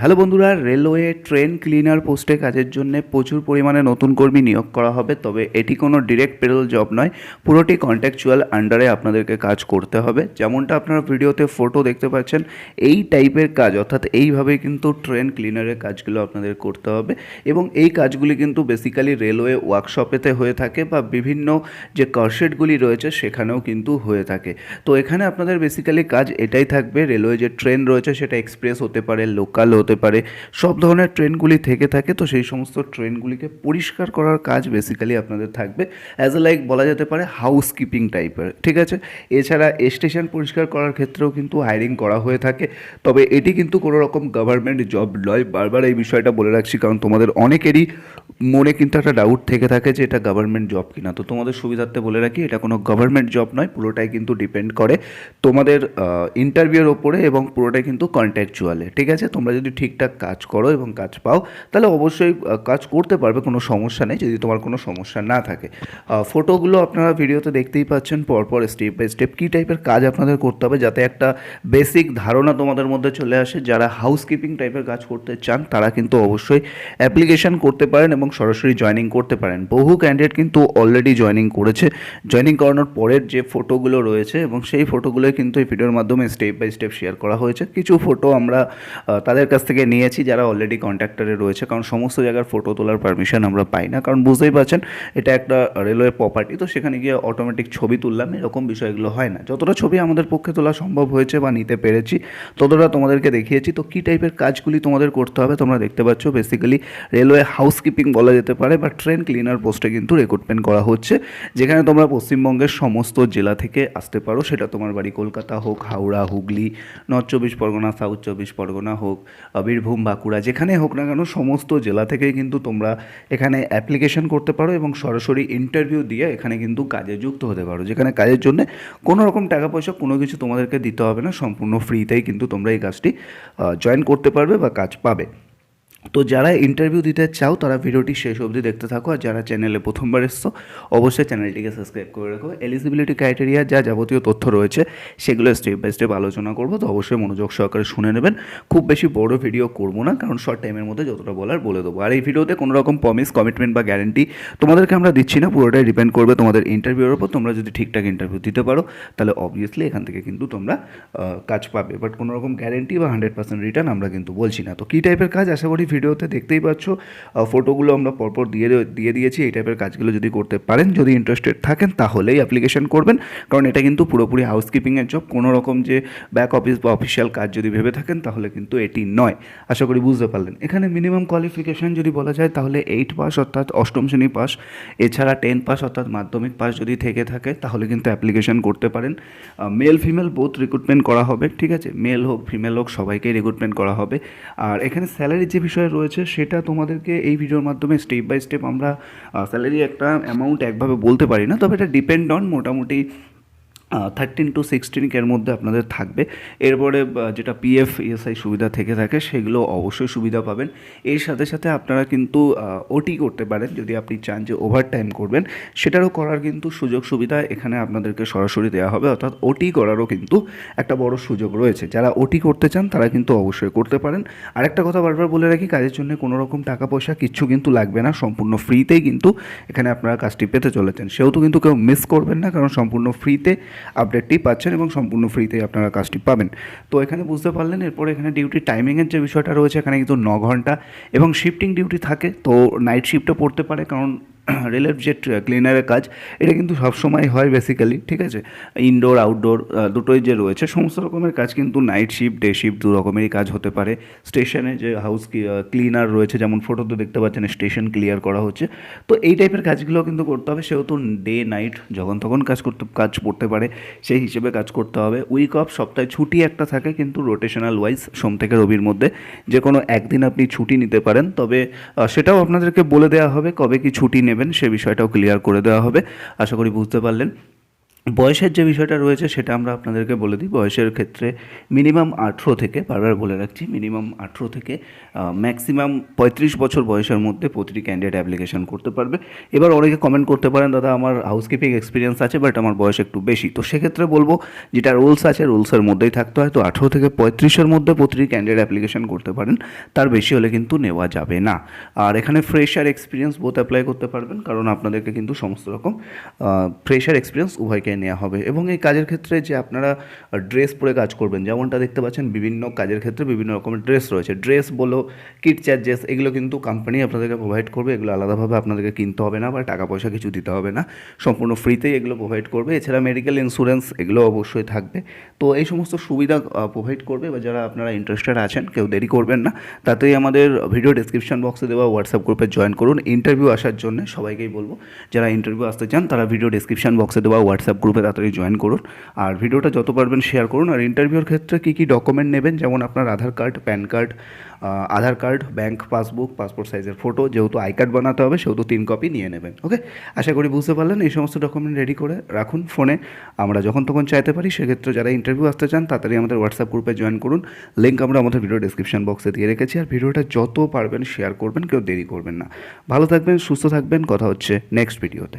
Hello বন্ধুরা, railway train cleaner পোস্টে কাজের জন্য প্রচুর পরিমাণে নতুন কর্মী নিয়োগ করা হবে, তবে এটি কোনো ডিরেক্ট পেরোল জব নয়, পুরোটি কন্ট্যাকচুয়াল আন্ডারে আপনাদেরকে কাজ করতে হবে। যেমনটা আপনারা ভিডিওতে ফটো দেখতে পাচ্ছেন, এই টাইপের কাজ, অর্থাৎ এইভাবে কিন্তু ট্রেন ক্লিনারের কাজগুলো আপনাদের করতে হবে এবং এই কাজগুলি কিন্তু বেসিক্যালি রেলওয়ে ওয়ার্কশপেতে হয়ে থাকে বা বিভিন্ন যে কারশেডগুলি রয়েছে সেখানেও কিন্তু হয়ে থাকে। তো এখানে আপনাদের বেসিক্যালি কাজ এটাই থাকবে, রেলওয়ে যে ট্রেন রয়েছে সেটা এক্সপ্রেস হতে পারে লোকাল হতে পারে। সব ধরনের ট্রেনগুলি থেকে থাকে, তো সেই সমস্ত ট্রেনগুলিকে পরিষ্কার করার কাজ বেসিক্যালি আপনাদের থাকবে। অ্যাজ এ লাইক বলা যেতে পারে হাউস কিপিং টাইপের ঠিক আছে? এছাড়া স্টেশন পরিষ্কার করার ক্ষেত্রেও কিন্তু হায়ারিং করা হয়ে থাকে। তবে এটি কিন্তু কোনো রকম গভর্নমেন্ট জব নয়। বারবার এই বিষয়টা বলে রাখছি, কারণ তোমাদের অনেকেরই মনে কিন্তু একটা ডাউট থেকে থাকে যে এটা গভর্নমেন্ট জব কিনা। তো তোমাদের সুবিধার্থে বলে রাখি, এটা কোনো গভর্নমেন্ট জব নয়, পুরোটাই কিন্তু ডিপেন্ড করে তোমাদের ইন্টারভিউর ওপরে এবং পুরোটাই কিন্তু কন্ট্যাকচুয়ালে ঠিক আছে? তোমরা যদি ঠিকঠাক কাজ করো এবং কাজ পাও, তাহলে অবশ্যই কাজ করতে পারবে, কোনো সমস্যা নেই যদি তোমার কোনো সমস্যা না থাকে। ফটোগুলো আপনারা ভিডিওতে দেখতেই পাচ্ছেন, পরপর স্টেপ বাই স্টেপ কী টাইপের কাজ আপনাদের করতে হবে যাতে একটা বেসিক ধারণা তোমাদের মধ্যে চলে আসে। যারা হাউসকিপিং টাইপের কাজ করতে চান, তারা কিন্তু অবশ্যই অ্যাপ্লিকেশন করতে পারেন এবং সরাসরি জয়েনিং করতে পারেন। বহু ক্যান্ডিডেট কিন্তু অলরেডি জয়েনিং করেছে। জয়েনিং করানোর পরের যে ফটোগুলো রয়েছে এবং সেই ফটোগুলো কিন্তু এই ভিডিওর মাধ্যমে স্টেপ বাই স্টেপ শেয়ার করা হয়েছে। কিছু ফটো আমরা তাদের কাছ থেকে নিয়েছি, যারা অলরেডি কন্ট্যাক্টারে রয়েছে। কারণ সমস্ত জায়গার ফটো তোলার পারমিশন আমরা পাই না। কারণ বুঝতেই পারছেন, এটা একটা রেলওয়ে প্রপার্টি তো সেখানে গিয়ে অটোমেটিক ছবি তুললাম, এরকম বিষয়গুলো হয় না। যতটা ছবি আমাদের পক্ষে তোলা সম্ভব হয়েছে বা নিতে পেরেছি, ততটা তোমাদেরকে দেখিয়েছি। তো কী টাইপের কাজগুলি তোমাদের করতে হবে, তোমরা দেখতে পাচ্ছ বেসিক্যালি রেলওয়ে হাউসকিপিং বলা যেতে পারে, বা ট্রেন ক্লিনার পোস্টে কিন্তু রিক্রুটমেন্ট করা হচ্ছে, যেখানে তোমরা পশ্চিমবঙ্গের সমস্ত জেলা থেকে আসতে পারো। সেটা তোমার বাড়ি কলকাতা হোক, হাওড়া, হুগলি নর্থ চব্বিশ পরগনা সাউথ চব্বিশ পরগনা হোক বীরভূম, বাঁকুড়া যেখানে হোক না কেন সমস্ত জেলা থেকেই কিন্তু তোমরা এখানে অ্যাপ্লিকেশন করতে পারো এবং সরাসরি ইন্টারভিউ দিয়ে এখানে কিন্তু কাজে যুক্ত হতে পারো। যেখানে কাজের জন্য কোনো রকম টাকা পয়সা কোনো কিছু তোমাদেরকে দিতে হবে না, সম্পূর্ণ ফ্রিতেই কিন্তু তোমরা এই কাজটি জয়েন করতে পারবে বা কাজ পাবে। তো যারা ইন্টারভিউ দিতে চাও, তারা ভিডিওটি শেষ অবধি দেখতে থাকো আর যারা চ্যানেলে প্রথমবার এসছো, অবশ্যই চ্যানেলটিকে সাবস্ক্রাইব করে রাখো। এলিজিবিলিটি ক্রাইটেরিয়া যা যাবতীয় তথ্য রয়েছে, সেগুলো স্টেপ বাই স্টেপ আলোচনা করব, তো অবশ্যই মনোযোগ সহকারে শুনে নেবেন। খুব বেশি বড় ভিডিও করব না, কারণ শর্ট টাইমের মধ্যে যতটা বলার বলে দেবো। আর এই ভিডিওতে কোনো রকম প্রমিস কমিটমেন্ট বা গ্যারেন্টি তোমাদেরকে আমরা দিচ্ছি না, পুরোটাই ডিপেন্ড করবে তোমাদের ইন্টারভিউর উপর। তোমরা যদি ঠিকঠাক ইন্টারভিউ দিতে পারো, তাহলে অবভিয়াসলি এখান থেকে কিন্তু তোমরা কাজ পাবে। বাট কোনো রকম গ্যারেন্টি বা হান্ড্রেড পার্সেন্ট রিটার্ন আমরা কিন্তু বলছি না। তো কী টাইপের কাজ? আশা করি ভিডিওতে দেখতেই পাচ্ছ ফটোগুলো আমরা পরপর দিয়ে দিয়ে দিয়েছি, এই টাইপের কাজগুলো যদি করতে পারেন, যদি ইন্টারেস্টেড থাকেন, তাহলেই অ্যাপ্লিকেশন করবেন। কারণ এটা কিন্তু পুরোপুরি হাউসকিপিংয়ের জব কোনো রকম যে ব্যাক অফিস বা অফিসিয়াল কাজ যদি ভেবে থাকেন, তাহলে কিন্তু এটি নয়। আশা করি বুঝতে পারলেন। এখানে মিনিমাম কোয়ালিফিকেশান যদি বলা যায়, তাহলে এইট পাস অর্থাৎ অষ্টম শ্রেণি পাস এছাড়া টেন পাস অর্থাৎ মাধ্যমিক পাস যদি থেকে থাকে, তাহলে কিন্তু অ্যাপ্লিকেশন করতে পারেন। মেল ফিমেল বোথ রিক্রুটমেন্ট করা হবে, ঠিক আছে? মেল হোক ফিমেল হোক, সবাইকেই রিক্রুটমেন্ট করা হবে। আর এখানে স্যালারির যে বিষয় রয়েছে সেটা তোমাদেরকে এই ভিডিওর মাধ্যমে স্টেপ বাই স্টেপ আমরা স্যালারি একটা অ্যামাউন্ট একভাবে বলতে পারি না, তবে এটা ডিপেন্ড অন মোটামুটি থার্টিন টু সিক্সটিন কের মধ্যে আপনাদের থাকবে। এরপরে যেটা পিএফ ইএসআই সুবিধা থেকে থাকে, সেগুলো অবশ্যই সুবিধা পাবেন। এর সাথে সাথে আপনারা কিন্তু ওটি করতে পারেন, যদি আপনি চান যে ওভার টাইম করবেন। সেটারও করার কিন্তু সুযোগ সুবিধা এখানে আপনাদেরকে সরাসরি দেওয়া হবে। অর্থাৎ ওটি করারও কিন্তু একটা বড় সুযোগ রয়েছে। যারা ওটি করতে চান, তারা কিন্তু অবশ্যই করতে পারেন। আরেকটা কথা বারবার বলে রাখি, কাজের জন্য কোনো রকম টাকা পয়সা কিচ্ছু কিন্তু লাগবে না। সম্পূর্ণ ফ্রিতেই কিন্তু এখানে আপনারা কাজটি পেতে চলেছেন। সেহেতু কিন্তু কেউ মিস করবেন না, কারণ সম্পূর্ণ ফ্রিতে আপডেটটি পাচ্ছেন এবং সম্পূর্ণ ফ্রিতে আপনারা কাজটি পাবেন। তো এখানে বুঝতে পারলেন, এরপর এখানে ডিউটি টাইমিংয়ের যে বিষয়টা রয়েছে, এখানে কিন্তু ন ঘণ্টা এবং শিফটিং ডিউটি থাকে, তো নাইট শিফটও পড়তে পারে কারণ রেলের যে ক্লিনারের কাজ, এটা কিন্তু সবসময় হয় বেসিক্যালি ঠিক আছে? ইনডোর আউটডোর দুটোই যে রয়েছে, সমস্ত রকমের কাজ কিন্তু নাইট শিফট ডে শিফট দু রকমেরই কাজ হতে পারে। স্টেশনে যে হাউস ক্লিনার রয়েছে, যেমন ফটোতে দেখতে পাচ্ছেন স্টেশন ক্লিয়ার করা হচ্ছে। তো এই টাইপের কাজগুলো কিন্তু করতে হবে, সেহেতু ডে নাইট যখন তখন কাজ করতে, কাজ পড়তে পারে, সেই হিসেবে কাজ করতে হবে। উইক অফ সপ্তাহে ছুটি একটা থাকে কিন্তু রোটেশনাল ওয়াইজ সোম থেকে রবির মধ্যে। যে কোনো একদিন আপনি ছুটি নিতে পারেন, তবে সেটাও আপনাদেরকে বলে দেওয়া হবে কবে কি ছুটি নেবেন সে বিষয়টাও ক্লিয়ার করে দেওয়া হবে। আশা করি বুঝতে পারলেন। বয়সের যে বিষয়টা রয়েছে সেটা আমরা আপনাদেরকে বলে দিই। বয়সের ক্ষেত্রে মিনিমাম আঠেরো থেকে, বারবার বলে রাখছি, মিনিমাম আঠেরো থেকে ম্যাক্সিমাম পঁয়ত্রিশ বছর বয়সের মধ্যে প্রতিটি ক্যান্ডিডেট অ্যাপ্লিকেশন করতে পারবে। এবার অনেকে কমেন্ট করতে পারেন, দাদা, আমার হাউসকিপিং এক্সপিরিয়েন্স আছে বাট আমার বয়স একটু বেশি। তো সেক্ষেত্রে বলব, যেটা রুলস আছে রুলসের মধ্যেই থাকতে হয়। তো আঠেরো থেকে পঁয়ত্রিশের মধ্যে প্রতিটি ক্যান্ডিডেট অ্যাপ্লিকেশন করতে পারেন। তার বেশি হলে কিন্তু নেওয়া যাবে না। আর এখানে ফ্রেশার এক্সপিরিয়েন্স বোথ অ্যাপ্লাই করতে পারবেন, কারণ আপনাদেরকে কিন্তু সমস্ত রকম ফ্রেশার এক্সপিরিয়েন্স উভয়কে নেওয়া হবে। এবং এই কাজের ক্ষেত্রে যে আপনারা ড্রেস পরে কাজ করবেন, যেমনটা দেখতে পাচ্ছেন, বিভিন্ন কাজের ক্ষেত্রে বিভিন্ন রকমের ড্রেস রয়েছে। ড্রেস বলো কিট চার্জেস এগুলো কিন্তু কোম্পানি আপনাদেরকে প্রোভাইড করবে। এগুলো আলাদাভাবে আপনাদেরকে কিনতে হবে না বা টাকা পয়সা কিছু দিতে হবে না। সম্পূর্ণ ফ্রিতেই এগুলো প্রোভাইড করবে। এছাড়া মেডিকেল ইন্স্যুরেন্স এগুলো অবশ্যই থাকবে। তো এই সমস্ত সুবিধা প্রোভাইড করবে বা যারা আপনারা ইন্টারেস্টেড আছেন, কেউ দেরি করবেন না। তাতেই আমাদের ভিডিও ডিসক্রিপশন বক্সে দেওয়া হোয়াটসঅ্যাপ গ্রুপে জয়েন করুন। ইন্টারভিউ আসার জন্য সবাইকেই বলব, যারা ইন্টারভিউ আসতে চান, তারা ভিডিও ডিসক্রিপশন বক্সে দেওয়া হোয়াটসঅ্যাপ গ্রুপে তাড়াতাড়ি জয়েন করুন। আর ভিডিওটা যত পারবেন শেয়ার করুন। আর ইন্টারভিউর ক্ষেত্রে কী কী ডকুমেন্ট নেবেন? যেমন আপনার Aadhaar card PAN card Aadhaar card bank passbook passport সাইজের ফটো যেহেতু আই কার্ড বানাতে হবে, সেহেতু তিন কপি নিয়ে নেবেন। ওকে আশা করি বুঝতে পারলেন। এই সমস্ত ডকুমেন্ট রেডি করে রাখুন ফোনে আমরা যখন তখন চাইতে পারি, সেক্ষেত্রে যারা ইন্টারভিউ আসতে চান, তাড়াতাড়ি আমাদের হোয়াটসঅ্যাপ গ্রুপে জয়েন করুন। লিঙ্ক আমরা আমাদের ভিডিও ডিসক্রিপশন বক্সে দিয়ে রেখেছি। আর ভিডিওটা যত পারবেন শেয়ার করবেন, কেউ দেরি করবেন না। ভালো থাকবেন, সুস্থ থাকবেন। কথা হচ্ছে নেক্সট ভিডিওতে